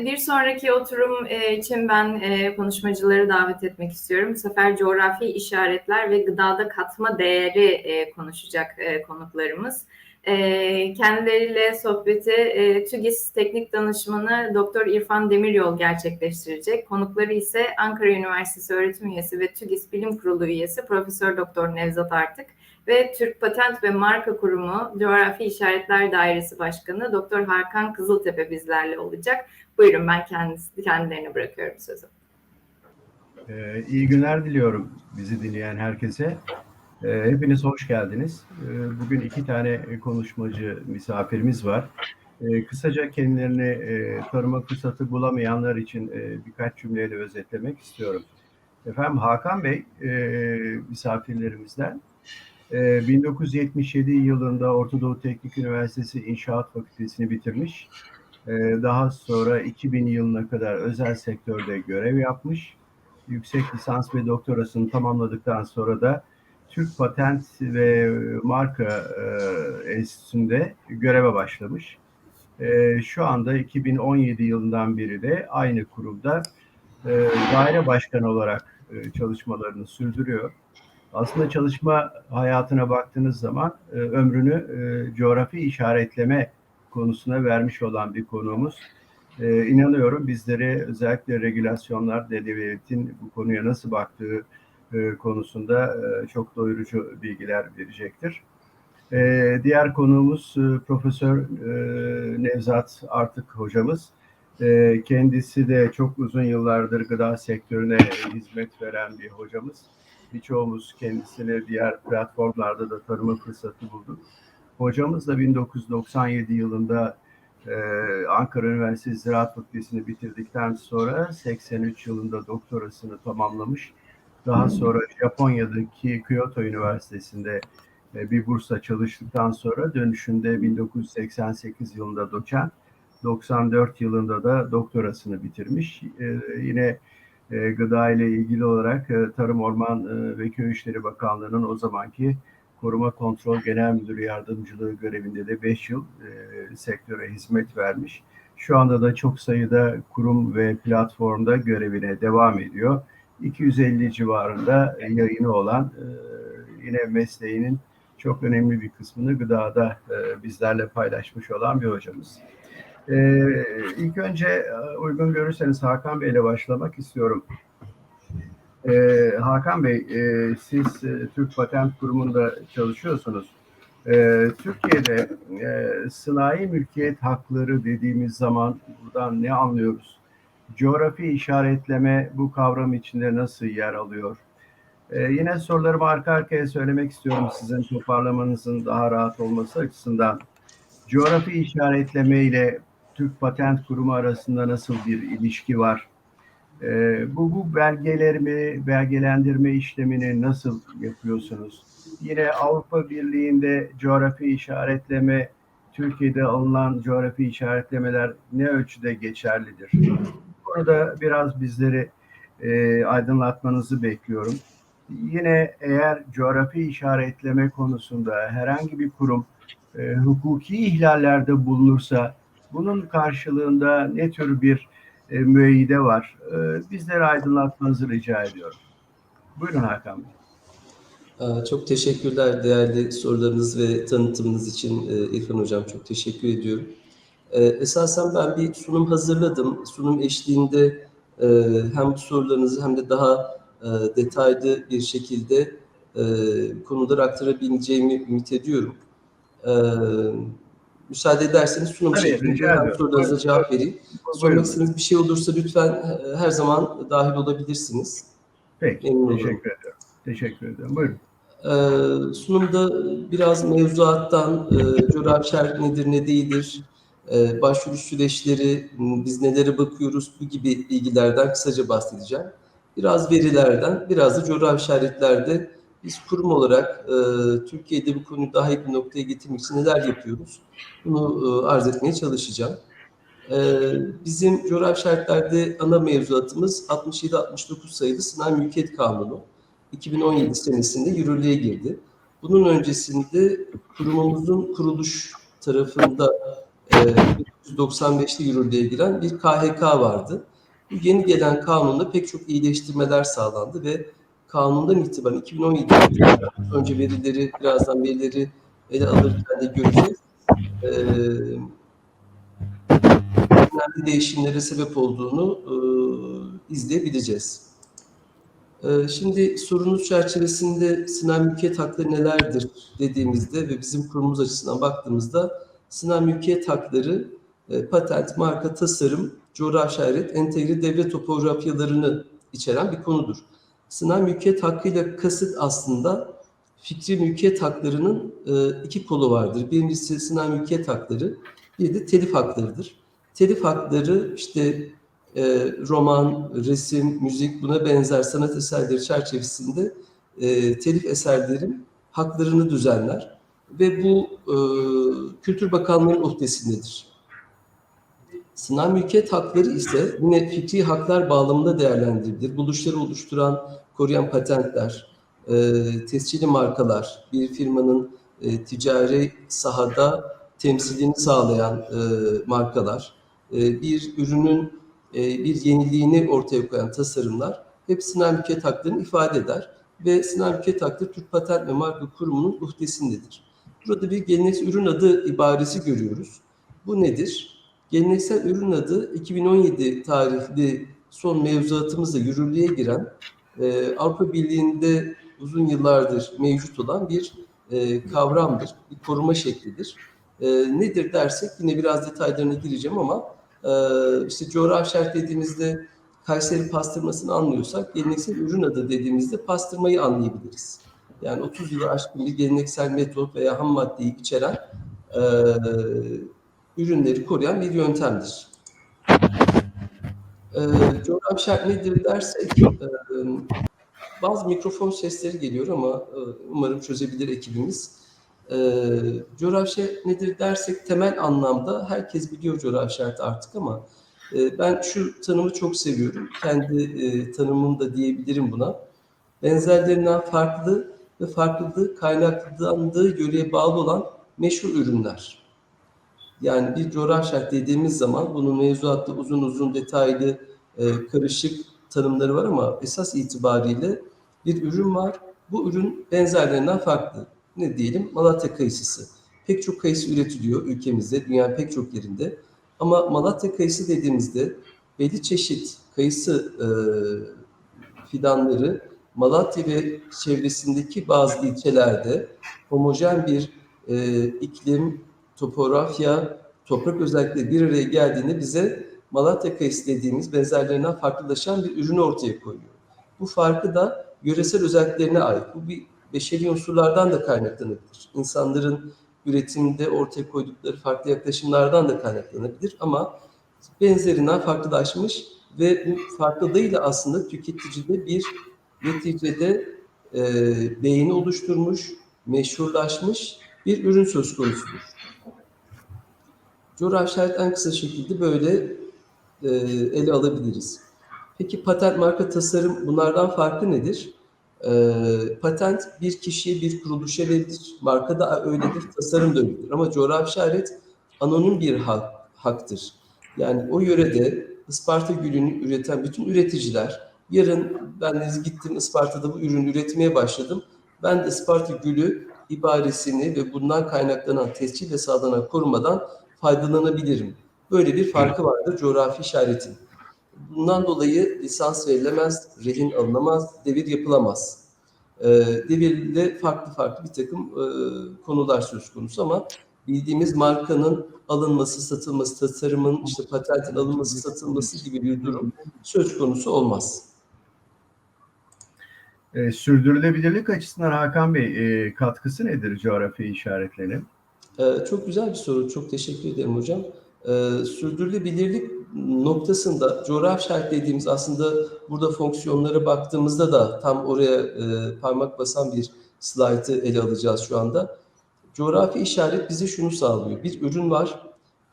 Bir sonraki oturum e, için ben e, konuşmacıları davet etmek istiyorum. Bu sefer coğrafi işaretler ve gıdada katma değeri e, konuşacak konuklarımız. Kendileriyle sohbeti TÜGİS Teknik Danışmanı Doktor İrfan Demiryol gerçekleştirecek. Konukları ise Ankara Üniversitesi öğretim üyesi ve TÜGİS Bilim Kurulu üyesi Profesör Doktor Nevzat Artık ve Türk Patent ve Marka Kurumu Coğrafi İşaretler Dairesi Başkanı Doktor Hakan Kızıltepe bizlerle olacak. Buyurun ben kendisi, kendilerine bırakıyorum sözü. Ee, iyi günler diliyorum bizi dinleyen herkese. Ee, hepiniz hoş geldiniz. Ee, bugün iki tane konuşmacı misafirimiz var. Ee, kısaca kendilerini e, tanıma fırsatı bulamayanlar için e, birkaç cümleyle özetlemek istiyorum. Efendim Hakan Bey e, misafirlerimizden. E, 1977 yılında Orta Doğu Teknik Üniversitesi İnşaat Fakültesini bitirmiş. E, daha sonra 2000 yılına kadar özel sektörde görev yapmış yüksek lisans ve doktorasını tamamladıktan sonra da Türk Patent ve Marka e, Enstitüsü'nde göreve başlamış. E, şu anda 2017 yılından beri de aynı kurumda e, daire başkanı olarak e, çalışmalarını sürdürüyor. Aslında çalışma hayatına baktığınız zaman ömrünü coğrafi işaretleme konusuna vermiş olan bir konuğumuz. Ee, inanıyorum bizlere özellikle regülasyonlar, devletin bu konuya nasıl baktığı e, konusunda e, çok doyurucu bilgiler verecektir. E, diğer konuğumuz e, Profesör e, Nevzat Artık hocamız. E, kendisi de çok uzun yıllardır gıda sektörüne hizmet veren bir hocamız. Birçoğumuz kendisini diğer platformlarda da tanıma fırsatı bulduk. Hocamız da 1997 yılında ee, Ankara Üniversitesi Ziraat Fakültesini bitirdikten sonra 83 yılında doktorasını tamamlamış. Daha sonra Japonya'daki Kyoto Üniversitesi'nde e, bir bursa çalıştıktan sonra dönüşünde 1988 yılında doçent, 94 yılında da doktorasını bitirmiş. Ee, yine e, gıda ile ilgili olarak e, Tarım Orman ve Köy İşleri Bakanlığı'nın o zamanki Koruma Kontrol Genel Müdürü Yardımcılığı görevinde de 5 yıl e, sektöre hizmet vermiş. Şu anda da çok sayıda kurum ve platformda görevine devam ediyor. 250 civarında yayını olan e, yine mesleğinin çok önemli bir kısmını gıdada e, bizlerle paylaşmış olan bir hocamız. E, ilk önce e, uygun görürseniz Hakan Bey ile başlamak istiyorum. Ee, Hakan Bey, e, siz e, Türk Patent Kurumu'nda çalışıyorsunuz. E, Türkiye'de e, sınai mülkiyet hakları dediğimiz zaman buradan ne anlıyoruz? Coğrafi işaretleme bu kavram içinde nasıl yer alıyor? E, yine sorularımı arka arkaya söylemek istiyorum sizin toparlamanızın daha rahat olması açısından. Coğrafi işaretleme ile Türk Patent Kurumu arasında nasıl bir ilişki var? E, bu, bu belgelerimi, belgelendirme işlemini nasıl yapıyorsunuz? Yine Avrupa Birliği'nde coğrafi işaretleme, Türkiye'de alınan coğrafi işaretlemeler ne ölçüde geçerlidir? Burada biraz bizleri e, aydınlatmanızı bekliyorum. Yine eğer coğrafi işaretleme konusunda herhangi bir kurum e, hukuki ihlallerde bulunursa bunun karşılığında ne tür bir e, müeyyide var. E, bizleri aydınlatmanızı rica ediyorum. Buyurun Hakan Bey. Ee, Çok teşekkürler değerli sorularınız ve tanıtımınız için e, İrfan Hocam çok teşekkür ediyorum. Ee, Esasen ben bir sunum hazırladım. Sunum eşliğinde e, hem sorularınızı hem de daha e, detaylı bir şekilde konuları aktarabileceğimi ümit ediyorum. Müsaade ederseniz sunum Tabii, şeklinde ediyorum. sorularınıza cevap vereyim. Sormak istediğiniz bir şey olursa lütfen e, her zaman dahil olabilirsiniz. Peki, Memnun olurum. teşekkür ediyorum. Teşekkür ederim. Buyurun. Ee, sunumda biraz mevzuattan, e, coğrafi nedir, ne değildir, e, başvuru süreçleri, biz nelere bakıyoruz, bu gibi bilgilerden kısaca bahsedeceğim. Biraz verilerden, biraz da coğrafi işaretlerde biz kurum olarak e, Türkiye'de bu konuyu daha iyi bir noktaya getirmek için neler yapıyoruz, bunu e, arz etmeye çalışacağım. E, bizim coğrafi işaretlerde ana mevzuatımız 67-69 sayılı Sınav Mülkiyet Kanunu. 2017 senesinde yürürlüğe girdi. Bunun öncesinde kurumumuzun kuruluş tarafında e, 1995'te yürürlüğe giren bir KHK vardı. Bu yeni gelen kanunda pek çok iyileştirmeler sağlandı ve kanundan itibaren 2017 önce verileri birazdan verileri ele alırken de göreceğiz. Ee, önemli değişimlere sebep olduğunu e, izleyebileceğiz. E, şimdi sorunuz çerçevesinde sınav mülkiyet hakları nelerdir dediğimizde ve bizim kurumumuz açısından baktığımızda sınav mülkiyet hakları e, patent, marka, tasarım, coğrafi işaret, entegre devlet topografyalarını içeren bir konudur. Sınav mülkiyet hakkıyla kasıt aslında fikri mülkiyet haklarının e, iki kolu vardır. Birincisi sınav mülkiyet hakları, bir de telif haklarıdır. Telif hakları işte e, roman, resim, müzik buna benzer sanat eserleri çerçevesinde e, telif eserlerin haklarını düzenler ve bu e, Kültür Bakanlığı'nın uhdesindedir. Sınav mülkiyet hakları ise yine fikri haklar bağlamında değerlendirilir. Buluşları oluşturan, koruyan patentler, e, tescilli markalar, bir firmanın e, ticari sahada temsilini sağlayan e, markalar, e, bir ürünün e, bir yeniliğini ortaya koyan tasarımlar hep sınav mülkiyet haklarını ifade eder ve sınav mülkiyet hakları Türk Patent ve Marka Kurumu'nun uhdesindedir. Burada bir geleneksel ürün adı ibaresi görüyoruz. Bu nedir? Geleneksel ürün adı 2017 tarihli son mevzuatımızda yürürlüğe giren e, Avrupa Birliği'nde uzun yıllardır mevcut olan bir e, kavramdır, bir koruma şeklidir. E, nedir dersek yine biraz detaylarına gireceğim ama e, işte coğrafi şart dediğimizde Kayseri pastırmasını anlıyorsak geleneksel ürün adı dediğimizde pastırmayı anlayabiliriz. Yani 30 yılı aşkın bir geleneksel metot veya ham maddeyi içeren e, ürünleri koruyan bir yöntemdir. E, coğrafi şart nedir dersek e, bazı mikrofon sesleri geliyor ama e, umarım çözebilir ekibimiz. E, coğrafi şart nedir dersek temel anlamda herkes biliyor coğrafi şart artık ama e, ben şu tanımı çok seviyorum. Kendi e, tanımım da diyebilirim buna. Benzerlerinden farklı ve farklılığı kaynaklandığı yöreye bağlı olan meşhur ürünler. Yani bir coğrafi şart dediğimiz zaman bunun mevzuatta uzun uzun detaylı e, karışık tanımları var ama esas itibariyle bir ürün var. Bu ürün benzerlerinden farklı. Ne diyelim? Malatya kayısısı. Pek çok kayısı üretiliyor ülkemizde, dünyanın pek çok yerinde. Ama Malatya kayısı dediğimizde belli çeşit kayısı e, fidanları Malatya ve çevresindeki bazı ilçelerde homojen bir e, iklim, topografya, toprak özellikleri bir araya geldiğinde bize Malatya kayısı dediğimiz benzerlerinden farklılaşan bir ürünü ortaya koyuyor. Bu farkı da yöresel özelliklerine ait. Bu bir beşeri unsurlardan da kaynaklanabilir. İnsanların üretimde ortaya koydukları farklı yaklaşımlardan da kaynaklanabilir ama benzerinden farklılaşmış ve bu farklılığıyla aslında tüketicide bir neticede e, beğeni oluşturmuş, meşhurlaşmış bir ürün söz konusudur. Coğrafi işaret en kısa şekilde böyle e, ele alabiliriz. Peki patent marka tasarım bunlardan farkı nedir? E, patent bir kişiye bir kuruluşa verilir. Marka da öyledir, tasarım da öyledir. Ama coğrafi işaret anonim bir hak, haktır. Yani o yörede Isparta gülünü üreten bütün üreticiler yarın ben gittim Isparta'da bu ürünü üretmeye başladım. Ben de Isparta gülü ibaresini ve bundan kaynaklanan tescil ve sağlanan korumadan faydalanabilirim. Böyle bir farkı vardır coğrafi işaretin. Bundan dolayı lisans verilemez, rehin alınamaz, devir yapılamaz. E, devirde farklı farklı bir takım e, konular söz konusu ama bildiğimiz markanın alınması, satılması, tasarımın işte patentin alınması, satılması gibi bir durum söz konusu olmaz. E, sürdürülebilirlik açısından Hakan Bey e, katkısı nedir coğrafi işaretlerin? Ee, çok güzel bir soru. Çok teşekkür ederim hocam. Ee, sürdürülebilirlik noktasında coğrafi işaret dediğimiz aslında burada fonksiyonlara baktığımızda da tam oraya e, parmak basan bir slaytı ele alacağız şu anda. Coğrafi işaret bize şunu sağlıyor. Bir ürün var,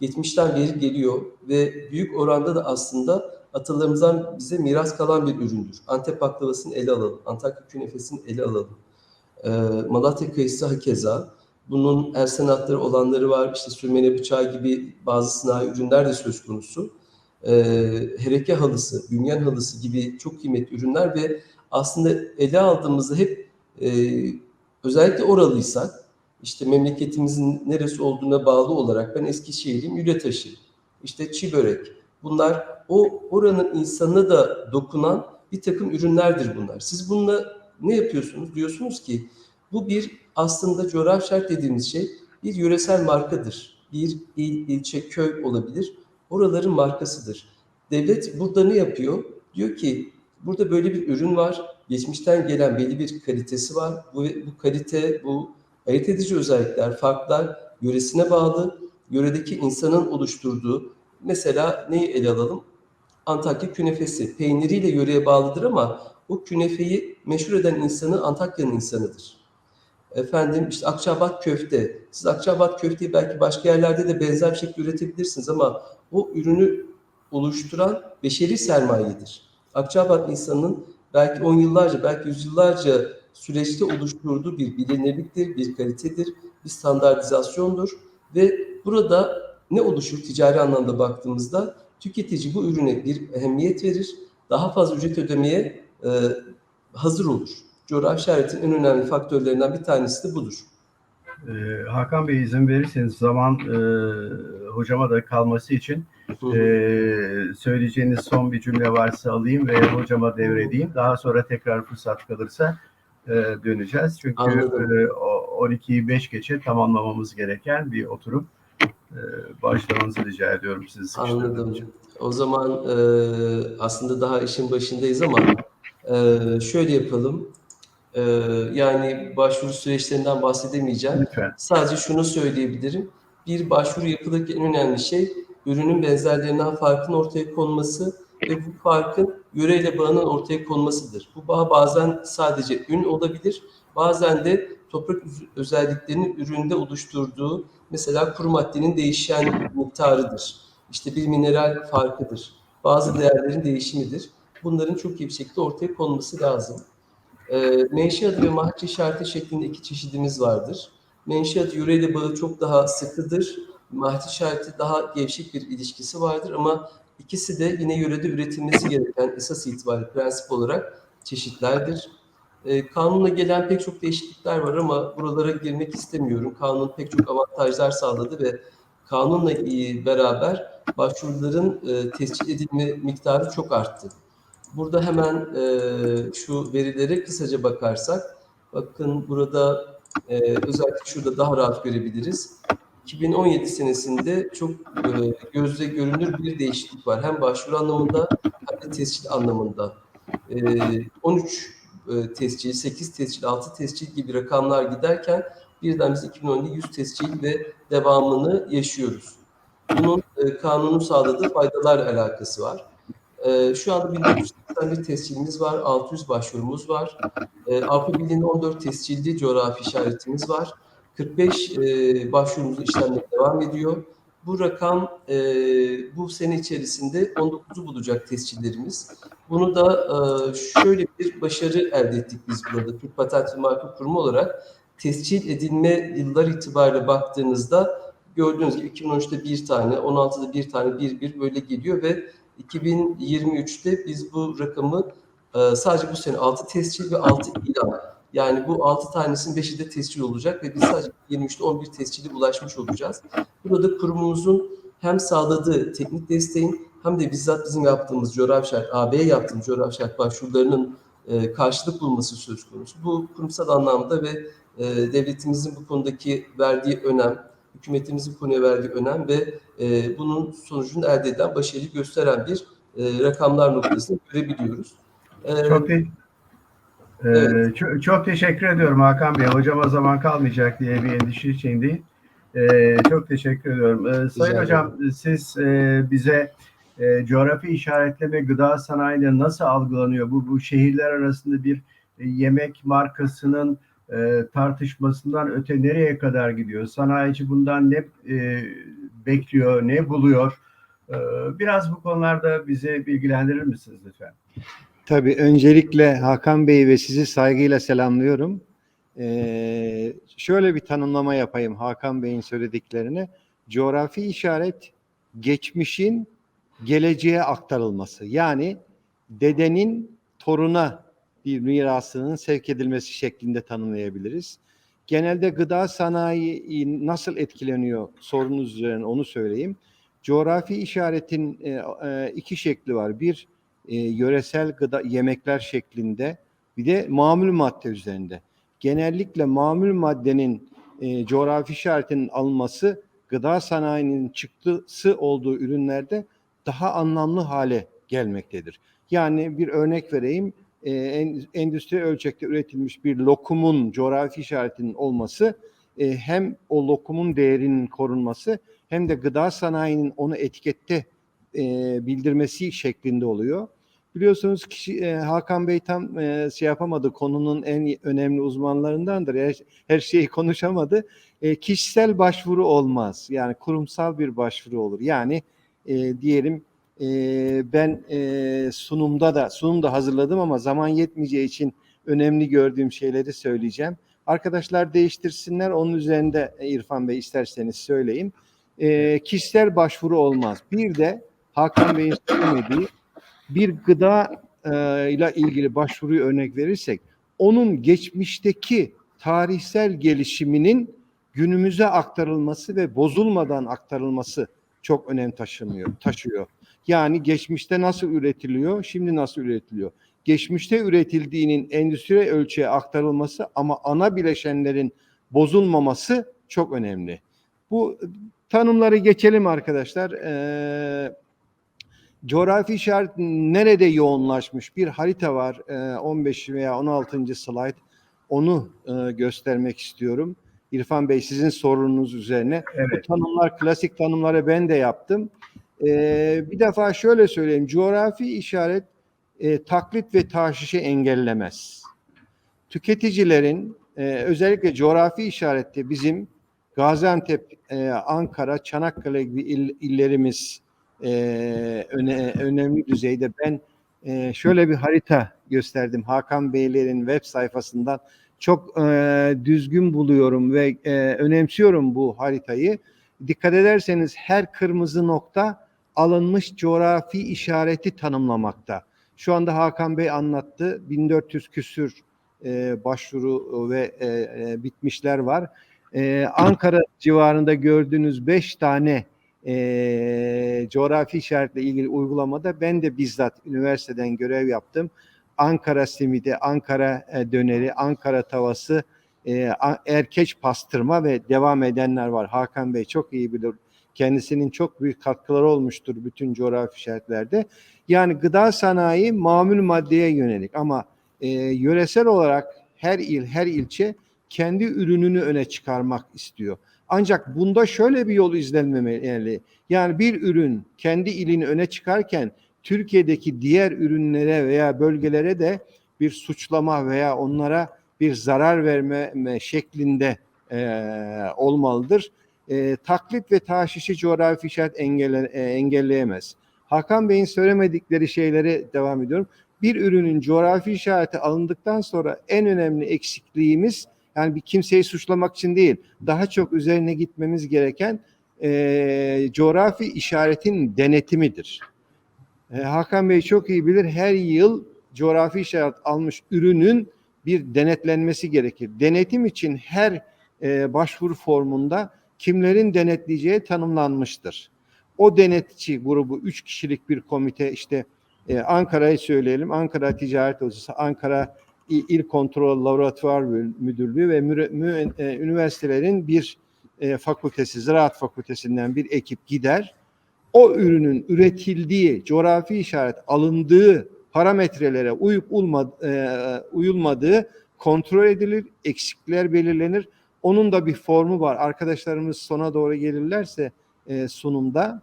geçmişten beri geliyor ve büyük oranda da aslında atalarımızdan bize miras kalan bir üründür. Antep baklavasını ele alalım, Antakya künefesini ele alalım. Ee, Malatya kayısı hakeza. Bunun el sanatları olanları var. İşte sürmene bıçağı gibi bazı sanayi ürünler de söz konusu. Ee, hereke halısı, bünyen halısı gibi çok kıymetli ürünler ve aslında ele aldığımızda hep e, özellikle oralıysak işte memleketimizin neresi olduğuna bağlı olarak ben Eskişehir'im Yületaşı, işte çiğ börek. Bunlar o oranın insanına da dokunan bir takım ürünlerdir bunlar. Siz bununla ne yapıyorsunuz? Diyorsunuz ki bu bir aslında coğrafi şart dediğimiz şey bir yöresel markadır. Bir il, ilçe, köy olabilir. Oraların markasıdır. Devlet burada ne yapıyor? Diyor ki burada böyle bir ürün var. Geçmişten gelen belli bir kalitesi var. Bu, bu kalite, bu ayırt edici özellikler, farklar yöresine bağlı. Yöredeki insanın oluşturduğu, mesela neyi ele alalım? Antakya künefesi. Peyniriyle yöreye bağlıdır ama o künefeyi meşhur eden insanı Antakya'nın insanıdır. Efendim işte Akçabat köfte. Siz Akçabat köfteyi belki başka yerlerde de benzer bir şekilde üretebilirsiniz ama o ürünü oluşturan beşeri sermayedir. Akçabat insanının belki on yıllarca, belki yüzyıllarca süreçte oluşturduğu bir bilinirliktir, bir kalitedir, bir standartizasyondur ve burada ne oluşur ticari anlamda baktığımızda? Tüketici bu ürüne bir ehemmiyet verir, daha fazla ücret ödemeye e, hazır olur. Coğrafi işaretin en önemli faktörlerinden bir tanesi de budur. Ee, Hakan Bey izin verirseniz zaman e, hocama da kalması için e, söyleyeceğiniz son bir cümle varsa alayım ve hocama devredeyim. Daha sonra tekrar fırsat kalırsa e, döneceğiz. Çünkü Anladım. e, o- 12'yi 5 geçe tamamlamamız gereken bir oturum. E, başlamanızı rica ediyorum sizi Anladım. için. O zaman e, aslında daha işin başındayız ama e, şöyle yapalım. E, yani başvuru süreçlerinden bahsedemeyeceğim. Lütfen. Sadece şunu söyleyebilirim. Bir başvuru yapılırken en önemli şey ürünün benzerlerinden farkın ortaya konması ve bu farkın yöreyle bağının ortaya konmasıdır. Bu bağ bazen sadece ün olabilir, bazen de toprak özelliklerinin üründe oluşturduğu mesela kuru maddenin değişen miktarıdır. İşte bir mineral farkıdır. Bazı değerlerin değişimidir. Bunların çok iyi bir şekilde ortaya konması lazım. E, menşe adı ve mahçe işareti şeklinde iki çeşidimiz vardır. Menşe adı yöreyle bağı çok daha sıkıdır. Mahçe işareti daha gevşek bir ilişkisi vardır ama ikisi de yine yörede üretilmesi gereken esas itibariyle prensip olarak çeşitlerdir. E, kanunla gelen pek çok değişiklikler var ama buralara girmek istemiyorum. Kanun pek çok avantajlar sağladı ve kanunla e, beraber başvuruların e, tescil edilme miktarı çok arttı. Burada hemen e, şu verilere kısaca bakarsak, bakın burada e, özellikle şurada daha rahat görebiliriz. 2017 senesinde çok e, gözle görünür bir değişiklik var. Hem başvuru anlamında hem de tescil anlamında. E, 13 e, tescil, 8 tescil, 6 tescil gibi rakamlar giderken birden biz 2017'de 100 tescil ve devamını yaşıyoruz. Bunun e, kanunun sağladığı faydalarla alakası var. Ee, şu anda 1981 tescilimiz var, 600 başvurumuz var. Ee, Avrupa Birliği'nin 14 tescilli coğrafi işaretimiz var. 45 e, başvurumuzun işlemleri devam ediyor. Bu rakam e, bu sene içerisinde 19'u bulacak tescillerimiz. Bunu da e, şöyle bir başarı elde ettik biz burada. Türk Patent ve Marka Kurumu olarak tescil edilme yıllar itibariyle baktığınızda gördüğünüz gibi 2013'te bir tane, 16'da bir tane, bir bir böyle geliyor ve 2023'te biz bu rakamı e, sadece bu sene 6 tescil ve 6 ilan. Yani bu 6 tanesinin 5'i de tescil olacak ve biz sadece 23'te 11 tescili ulaşmış olacağız. Burada kurumumuzun hem sağladığı teknik desteğin hem de bizzat bizim yaptığımız coğrafi şart, AB'ye yaptığımız coğrafi şart başvurularının e, karşılık bulması söz konusu. Bu kurumsal anlamda ve e, devletimizin bu konudaki verdiği önem, hükümetimizin konuya verdiği önem ve e, bunun sonucunu elde eden, başarıyı gösteren bir e, rakamlar noktasını görebiliyoruz. E, Çok, te- Ee, Evet. çok, çok teşekkür ediyorum Hakan Bey. Hocama zaman kalmayacak diye bir endişe içindeyim. Ee, çok teşekkür ediyorum. Ee, Sayın Rica Hocam siz e, bize e, coğrafi işaretleme gıda sanayinde nasıl algılanıyor? Bu, bu şehirler arasında bir e, yemek markasının e, tartışmasından öte nereye kadar gidiyor? Sanayici bundan ne e, bekliyor, ne buluyor? Ee, biraz bu konularda bizi bilgilendirir misiniz lütfen? Tabii öncelikle Hakan Bey ve sizi saygıyla selamlıyorum. Ee, şöyle bir tanımlama yapayım Hakan Bey'in söylediklerine. Coğrafi işaret geçmişin geleceğe aktarılması. Yani dedenin toruna bir mirasının sevk edilmesi şeklinde tanımlayabiliriz. Genelde gıda sanayi nasıl etkileniyor sorunuz üzerine onu söyleyeyim. Coğrafi işaretin e, e, iki şekli var. Bir e, yöresel gıda yemekler şeklinde bir de mamul madde üzerinde. Genellikle mamul maddenin coğrafi işaretinin alınması gıda sanayinin çıktısı olduğu ürünlerde daha anlamlı hale gelmektedir. Yani bir örnek vereyim. E, en- endüstri ölçekte üretilmiş bir lokumun coğrafi işaretinin olması e, hem o lokumun değerinin korunması hem de gıda sanayinin onu etikette e, bildirmesi şeklinde oluyor. Biliyorsunuz kişi, e, Hakan Bey tam e, şey yapamadı, konunun en önemli uzmanlarındandır. Her, her şeyi konuşamadı. E, kişisel başvuru olmaz. Yani kurumsal bir başvuru olur. Yani e, diyelim e, ben e, sunumda da sunum da hazırladım ama zaman yetmeyeceği için önemli gördüğüm şeyleri söyleyeceğim. Arkadaşlar değiştirsinler. Onun üzerinde e, İrfan Bey isterseniz söyleyin. E, kişisel başvuru olmaz. Bir de Hakan Bey'in söylemediği bir gıda e, ile ilgili başvuruyu örnek verirsek onun geçmişteki tarihsel gelişiminin günümüze aktarılması ve bozulmadan aktarılması çok önem taşınıyor, taşıyor. Yani geçmişte nasıl üretiliyor, şimdi nasıl üretiliyor? Geçmişte üretildiğinin endüstri ölçüye aktarılması ama ana bileşenlerin bozulmaması çok önemli. Bu tanımları geçelim arkadaşlar. Ee, coğrafi işaret nerede yoğunlaşmış bir harita var. Ee, 15 veya 16. slide. Onu e, göstermek istiyorum. İrfan Bey sizin sorunuz üzerine. Evet. Bu tanımlar, klasik tanımları ben de yaptım. Ee, bir defa şöyle söyleyeyim. Coğrafi işaret e, taklit ve taşişi engellemez. Tüketicilerin e, özellikle coğrafi işarette bizim Gaziantep, e, Ankara, Çanakkale gibi il- illerimiz e, öne, önemli düzeyde. Ben e, şöyle bir harita gösterdim Hakan Beylerin web sayfasından. Çok e, düzgün buluyorum ve e, önemsiyorum bu haritayı. Dikkat ederseniz her kırmızı nokta alınmış coğrafi işareti tanımlamakta. Şu anda Hakan Bey anlattı. 1400 küsür e, başvuru ve e, e, bitmişler var. E, Ankara civarında gördüğünüz 5 tane e, coğrafi işaretle ilgili uygulamada ben de bizzat üniversiteden görev yaptım. Ankara simidi, Ankara e, döneri, Ankara tavası, e, erkeç pastırma ve devam edenler var. Hakan Bey çok iyi bilir. Kendisinin çok büyük katkıları olmuştur bütün coğrafi işaretlerde. Yani gıda sanayi mamul maddeye yönelik ama e, yöresel olarak her il, her ilçe kendi ürününü öne çıkarmak istiyor. Ancak bunda şöyle bir yol izlenmemeli. Yani bir ürün kendi ilini öne çıkarken Türkiye'deki diğer ürünlere veya bölgelere de bir suçlama veya onlara bir zarar verme me- şeklinde eee, olmalıdır. Eee, taklit ve taşişi coğrafi işaret engelle, e, engelleyemez. Hakan Bey'in söylemedikleri şeylere devam ediyorum. Bir ürünün coğrafi işareti alındıktan sonra en önemli eksikliğimiz yani bir kimseyi suçlamak için değil, daha çok üzerine gitmemiz gereken eee, coğrafi işaretin denetimidir. E, Hakan Bey çok iyi bilir. Her yıl coğrafi işaret almış ürünün bir denetlenmesi gerekir. Denetim için her e, başvuru formunda kimlerin denetleyeceği tanımlanmıştır. O denetçi grubu üç kişilik bir komite işte e, Ankara'yı söyleyelim. Ankara Ticaret Odası, Ankara İl Kontrol Laboratuvar Müdürlüğü ve müre- mü- e, üniversitelerin bir e, fakültesi, Ziraat Fakültesinden bir ekip gider o ürünün üretildiği, coğrafi işaret alındığı parametrelere uyup ulma- e, uyulmadığı kontrol edilir, eksikler belirlenir. Onun da bir formu var. Arkadaşlarımız sona doğru gelirlerse e, sunumda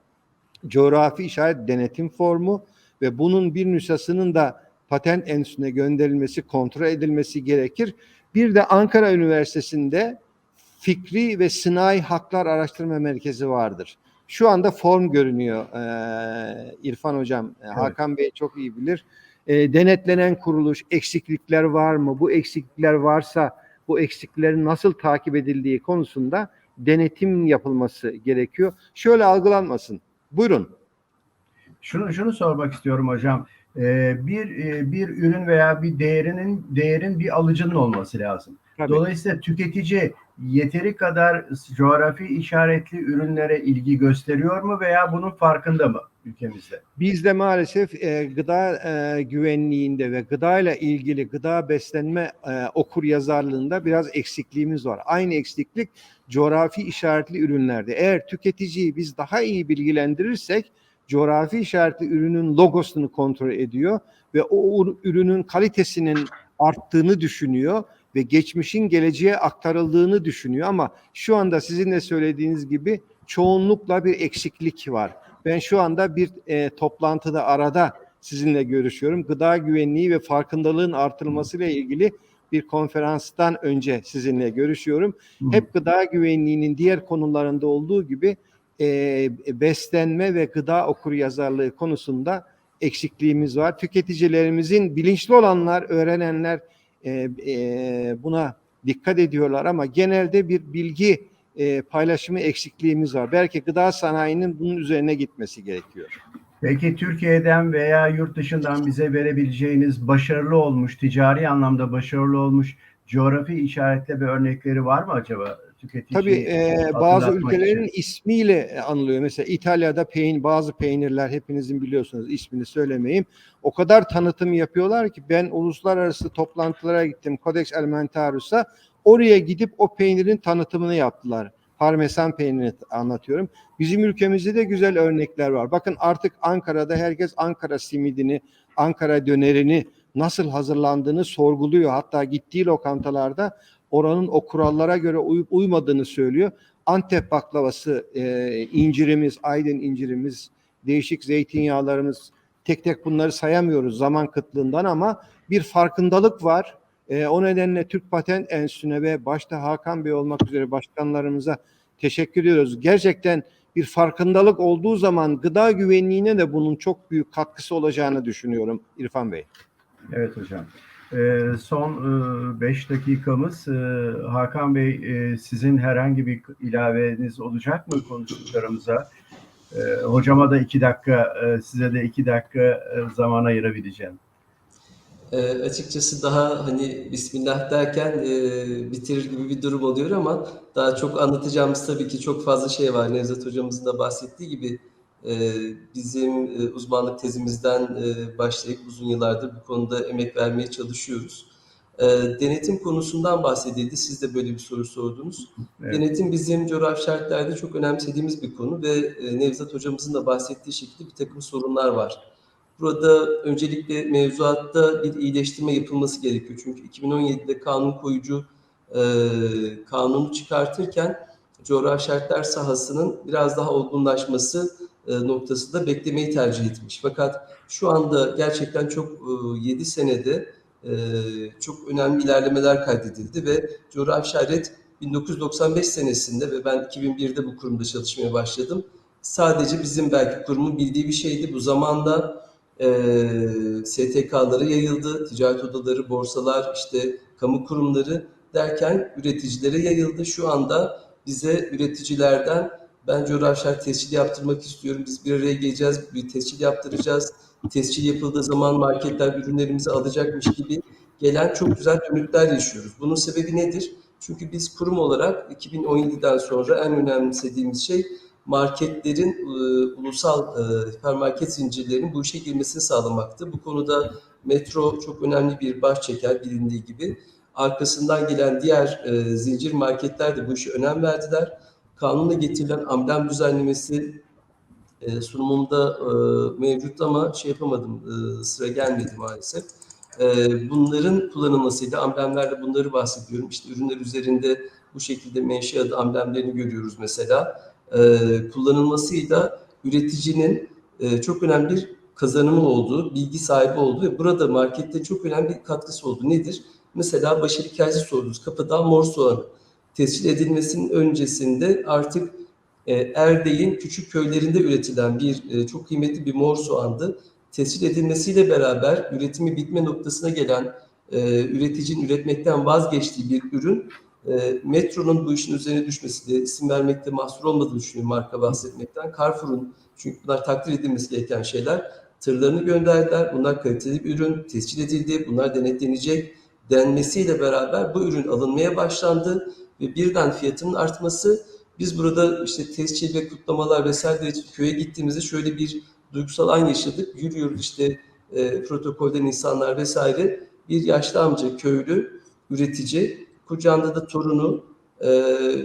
coğrafi işaret denetim formu ve bunun bir nüshasının da patent enstitüsüne gönderilmesi, kontrol edilmesi gerekir. Bir de Ankara Üniversitesi'nde Fikri ve Sınai Haklar Araştırma Merkezi vardır. Şu anda form görünüyor ee, İrfan Hocam. Ee, Hakan Bey çok iyi bilir. Ee, denetlenen kuruluş, eksiklikler var mı? Bu eksiklikler varsa bu eksiklerin nasıl takip edildiği konusunda denetim yapılması gerekiyor. Şöyle algılanmasın. Buyurun. Şunu şunu sormak istiyorum hocam. Ee, bir e, bir ürün veya bir değerinin değerin bir alıcının olması lazım. Tabii. Dolayısıyla tüketici yeteri kadar coğrafi işaretli ürünlere ilgi gösteriyor mu veya bunun farkında mı ülkemizde? Bizde maalesef e, gıda e, güvenliğinde ve gıdayla ilgili gıda beslenme e, okur yazarlığında biraz eksikliğimiz var. Aynı eksiklik coğrafi işaretli ürünlerde. Eğer tüketiciyi biz daha iyi bilgilendirirsek coğrafi işaretli ürünün logosunu kontrol ediyor ve o ür- ürünün kalitesinin arttığını düşünüyor ve geçmişin geleceğe aktarıldığını düşünüyor ama şu anda sizin de söylediğiniz gibi çoğunlukla bir eksiklik var. Ben şu anda bir e, toplantıda arada sizinle görüşüyorum. Gıda güvenliği ve farkındalığın artırılması ile ilgili bir konferanstan önce sizinle görüşüyorum. Hep gıda güvenliğinin diğer konularında olduğu gibi e, beslenme ve gıda okuryazarlığı konusunda eksikliğimiz var. Tüketicilerimizin bilinçli olanlar, öğrenenler e, e, buna dikkat ediyorlar ama genelde bir bilgi e, paylaşımı eksikliğimiz var. Belki gıda sanayinin bunun üzerine gitmesi gerekiyor. Peki Türkiye'den veya yurt dışından bize verebileceğiniz başarılı olmuş, ticari anlamda başarılı olmuş coğrafi işaretleme örnekleri var mı acaba? Tüketici Tabii e, bazı ülkelerin için. ismiyle anılıyor. Mesela İtalya'da peyn bazı peynirler hepinizin biliyorsunuz ismini söylemeyeyim. O kadar tanıtım yapıyorlar ki ben uluslararası toplantılara gittim. Codex Alimentarius'a oraya gidip o peynirin tanıtımını yaptılar. Parmesan peynirini anlatıyorum. Bizim ülkemizde de güzel örnekler var. Bakın artık Ankara'da herkes Ankara simidini, Ankara dönerini nasıl hazırlandığını sorguluyor. Hatta gittiği lokantalarda oranın o kurallara göre uyup uymadığını söylüyor. Antep baklavası, e, incirimiz, Aydın incirimiz, değişik zeytinyağlarımız, tek tek bunları sayamıyoruz zaman kıtlığından ama bir farkındalık var. E, o nedenle Türk Patent Enstitüsü'ne ve başta Hakan Bey olmak üzere başkanlarımıza teşekkür ediyoruz. Gerçekten bir farkındalık olduğu zaman gıda güvenliğine de bunun çok büyük katkısı olacağını düşünüyorum İrfan Bey. Evet hocam. Ee, son 5 dakikamız. Ee, Hakan Bey e, sizin herhangi bir ilaveniz olacak mı konuştuklarımıza? Hocama da 2 dakika, e, size de 2 dakika e, zaman ayırabileceğim. E, açıkçası daha hani Bismillah derken e, bitirir gibi bir durum oluyor ama daha çok anlatacağımız tabii ki çok fazla şey var. Nevzat hocamızın da bahsettiği gibi e, bizim e, uzmanlık tezimizden e, başlayıp uzun yıllardır bu konuda emek vermeye çalışıyoruz. E, denetim konusundan bahsedildi. Siz de böyle bir soru sordunuz. Evet. Denetim bizim coğrafi şartlarda çok önemsediğimiz bir konu ve e, Nevzat hocamızın da bahsettiği şekilde bir takım sorunlar var. Burada öncelikle mevzuatta bir iyileştirme yapılması gerekiyor. Çünkü 2017'de kanun koyucu e, kanunu çıkartırken coğrafi şartlar sahasının biraz daha olgunlaşması noktasında beklemeyi tercih etmiş. Fakat şu anda gerçekten çok e, 7 senede e, çok önemli ilerlemeler kaydedildi ve coğrafi işaret 1995 senesinde ve ben 2001'de bu kurumda çalışmaya başladım. Sadece bizim belki kurumun bildiği bir şeydi. Bu zamanda e, STK'lara yayıldı, ticaret odaları, borsalar, işte kamu kurumları derken üreticilere yayıldı. Şu anda bize üreticilerden ben coğrafi işaret tescili yaptırmak istiyorum. Biz bir araya geleceğiz, bir tescil yaptıracağız. Tescil yapıldığı zaman marketler ürünlerimizi alacakmış gibi gelen çok güzel dönütler yaşıyoruz. Bunun sebebi nedir? Çünkü biz kurum olarak 2017'den sonra en önemsediğimiz şey marketlerin e, ulusal e, hipermarket zincirlerinin bu işe girmesini sağlamaktı. Bu konuda Metro çok önemli bir baş çeker bilindiği gibi. Arkasından gelen diğer e, zincir marketler de bu işe önem verdiler. Kanunla getirilen amblem düzenlemesi e, sunumunda e, mevcut ama şey yapamadım, e, sıra gelmedi maalesef. E, bunların kullanılmasıyla amblemlerle bunları bahsediyorum. İşte ürünler üzerinde bu şekilde menşe adı amblemlerini görüyoruz mesela e, kullanılmasıyla üreticinin e, çok önemli bir kazanımı olduğu, bilgi sahibi olduğu ve burada markette çok önemli bir katkısı olduğu nedir? Mesela başarı hikayesi sordunuz. Kapıdan mor soğanı tescil edilmesinin öncesinde artık e, Erdek'in küçük köylerinde üretilen bir e, çok kıymetli bir mor soğandı. Tescil edilmesiyle beraber üretimi bitme noktasına gelen e, üreticinin üretmekten vazgeçtiği bir ürün e, Metro'nun bu işin üzerine düşmesi de isim vermekte mahsur olmadığını düşünüyorum marka bahsetmekten. Carrefour'un çünkü bunlar takdir edilmesi gereken şeyler. Tırlarını gönderdiler. Bunlar kaliteli bir ürün. Tescil edildi. Bunlar denetlenecek denmesiyle beraber bu ürün alınmaya başlandı ve birden fiyatının artması biz burada işte tescil ve kutlamalar vesaire için köye gittiğimizde şöyle bir duygusal an yaşadık. Yürüyoruz işte e, protokolden insanlar vesaire. Bir yaşlı amca köylü, üretici, kucağında da torunu e,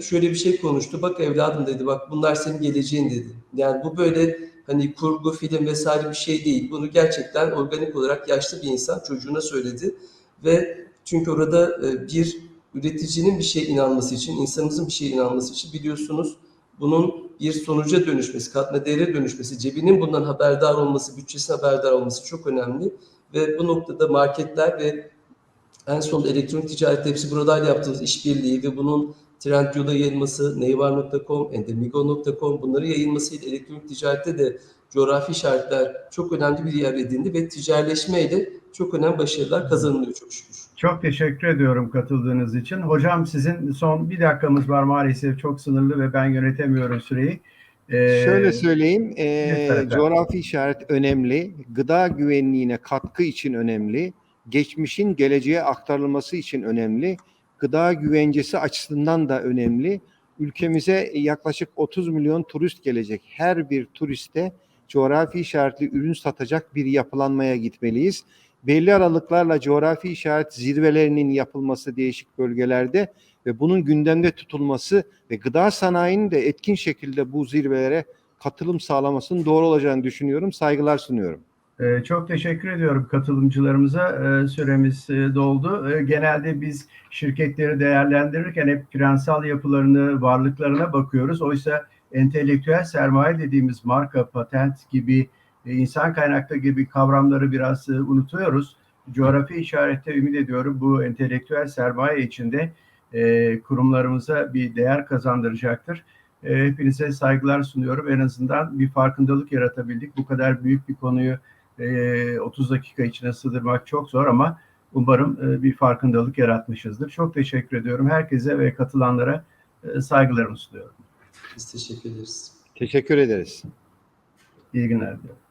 şöyle bir şey konuştu. Bak evladım dedi, bak bunlar senin geleceğin dedi. Yani bu böyle hani kurgu, film vesaire bir şey değil. Bunu gerçekten organik olarak yaşlı bir insan çocuğuna söyledi. Ve çünkü orada e, bir üreticinin bir şeye inanması için, insanımızın bir şeye inanması için biliyorsunuz bunun bir sonuca dönüşmesi, katma değere dönüşmesi, cebinin bundan haberdar olması, bütçesine haberdar olması çok önemli. Ve bu noktada marketler ve en sonunda elektronik ticaret hepsi buradayla yaptığımız işbirliği ve bunun Trendyol'a yayılması, neyvar.com, endemigo.com bunları yayılmasıyla elektronik ticarette de coğrafi işaretler çok önemli bir yer edindi ve ticaretleşmeyle çok önemli başarılar kazanılıyor çok şükür. Çok teşekkür ediyorum katıldığınız için. Hocam sizin son bir dakikamız var maalesef çok sınırlı ve ben yönetemiyorum süreyi. Ee, Şöyle söyleyeyim, e, coğrafi işaret önemli, gıda güvenliğine katkı için önemli, geçmişin geleceğe aktarılması için önemli, gıda güvencesi açısından da önemli. Ülkemize yaklaşık 30 milyon turist gelecek. Her bir turiste coğrafi işaretli ürün satacak bir yapılanmaya gitmeliyiz. Belli aralıklarla coğrafi işaret zirvelerinin yapılması değişik bölgelerde ve bunun gündemde tutulması ve gıda sanayinin de etkin şekilde bu zirvelere katılım sağlamasının doğru olacağını düşünüyorum. Saygılar sunuyorum. Ee, Çok teşekkür ediyorum katılımcılarımıza. Ee, Süremiz e, doldu. Ee, Genelde biz şirketleri değerlendirirken hep finansal yapılarını, varlıklarına bakıyoruz. Oysa entelektüel sermaye dediğimiz marka, patent gibi, insan kaynakları gibi kavramları biraz e, unutuyoruz. Coğrafi işarette ümit ediyorum bu entelektüel sermaye içinde e, kurumlarımıza bir değer kazandıracaktır. E, Hepinize saygılar sunuyorum. En azından bir farkındalık yaratabildik. Bu kadar büyük bir konuyu e, 30 dakika içine sığdırmak çok zor ama umarım e, bir farkındalık yaratmışızdır. Çok teşekkür ediyorum. Herkese ve katılanlara e, saygılarımı sunuyorum. Biz teşekkür ederiz. Teşekkür ederiz. İyi günler diliyorum.